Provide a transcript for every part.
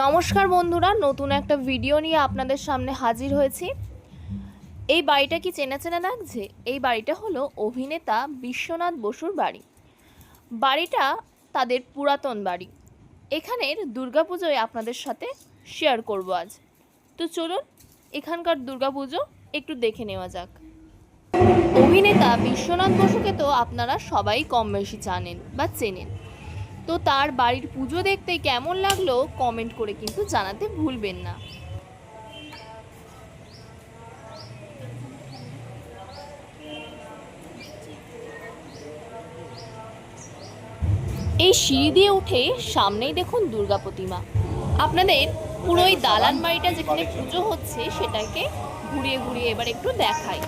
নমস্কার বন্ধুরা, নতুন একটা ভিডিও নিয়ে আপনাদের সামনে হাজির হয়েছি। এই বাড়িটা কি চেনা চেনা লাগছে এই বাড়িটা হলো অভিনেতা বিশ্বনাথ বসুর বাড়ি। বাড়িটা তাদের পুরাতন বাড়ি। এখানের দুর্গাপুজোয় আপনাদের সাথে শেয়ার করব আজ। তো চলুন, এখানকার দুর্গাপুজো একটু দেখে নেওয়া যাক। অভিনেতা বিশ্বনাথ বসুকে তো আপনারা সবাই কম বেশি জানেন বা চেনেন। তো তার বাড়ির পুজো দেখতে কেমন লাগল কমেন্ট করে কিন্তু জানাতে ভুলবেন না। এই সিঁড়ি দিয়ে উঠে সামনেই দেখুন দুর্গা প্রতিমা। আপনাদের পুরো দালান বাড়িটা যেখানে পুজো হচ্ছে সেটাকে ঘুরিয়ে ঘুরিয়ে এবার একটু দেখাই।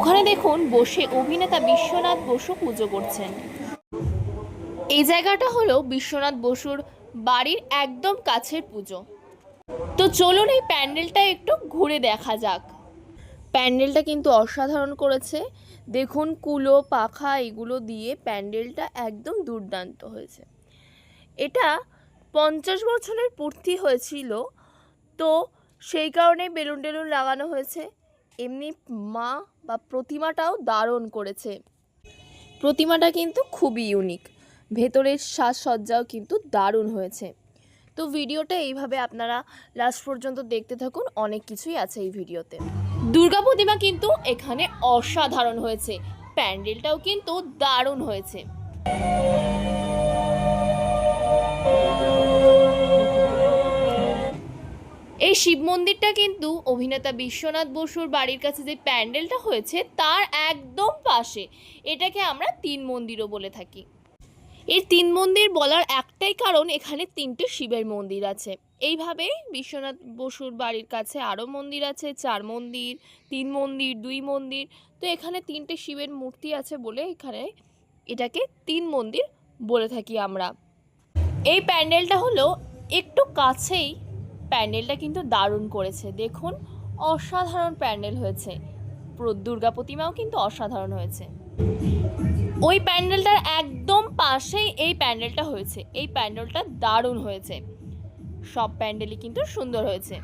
ওখানে দেখুন বসে অভিনেতা বিশ্বনাথ বসু পুজো করছেন। এই জায়গাটা হলো বিশ্বনাথ বসুর বাড়ির একদম কাছের পুজো। তো চলুন এই প্যান্ডেলটা একটু ঘুরে দেখা যাক। প্যান্ডেলটা কিন্তু অসাধারণ করেছে। দেখুন কুলো, পাখা এগুলো দিয়ে প্যান্ডেলটা একদম দুর্দান্ত হয়েছে। এটা পঞ্চাশ বছরের পূর্তি হয়েছিল। তো সেই কারণে বেলুন টেলুন লাগানো হয়েছে। এমনি মা বা প্রতিমাটাও দারুণ করেছে। প্রতিমাটা কিন্তু খুবই ইউনিক ভেতরের সাজসজ্জাও কিন্তু দারুণ হয়েছে। তো ভিডিওটা এইভাবে আপনারা লাস্ট পর্যন্ত দেখতে থাকুন, অনেক কিছুই আছে এই ভিডিওতে। দুর্গা প্রতিমা কিন্তু এখানে অসাধারণ হয়েছে। প্যান্ডেলটাও কিন্তু দারুণ হয়েছে। শিব মন্দিরটা কিন্তু অভিনেতা বিশ্বনাথ বসুর বাড়ির কাছে যে প্যান্ডেলটা হয়েছে, তার একদম পাশে। এটাকে আমরা তিন মন্দিরও বলে থাকি। এই তিন মন্দির বলার একটাই কারণ, এখানে তিনটে শিবের মন্দির আছে। এইভাবে বিশ্বনাথ বসুর বাড়ির কাছে আরও মন্দির আছে, চার মন্দির, তিন মন্দির, দুই মন্দির। তো এখানে তিনটে শিবের মূর্তি আছে বলে এখানে এটাকে তিন মন্দির বলে থাকি আমরা। এই প্যান্ডেলটা হলো একটু কাছেই প্যান্ডেলটা কিন্তু দারুণ করেছে। দেখুন, অসাধারণ প্যান্ডেল হয়েছে। দুর্গা প্রতিমাও কিন্তু অসাধারণ হয়েছে। ওই প্যান্ডেলটার একদম পাশেই এই প্যান্ডেলটা হয়েছে। এই প্যান্ডেলটা দারুণ হয়েছে। সব প্যান্ডেলই কিন্তু সুন্দর হয়েছে।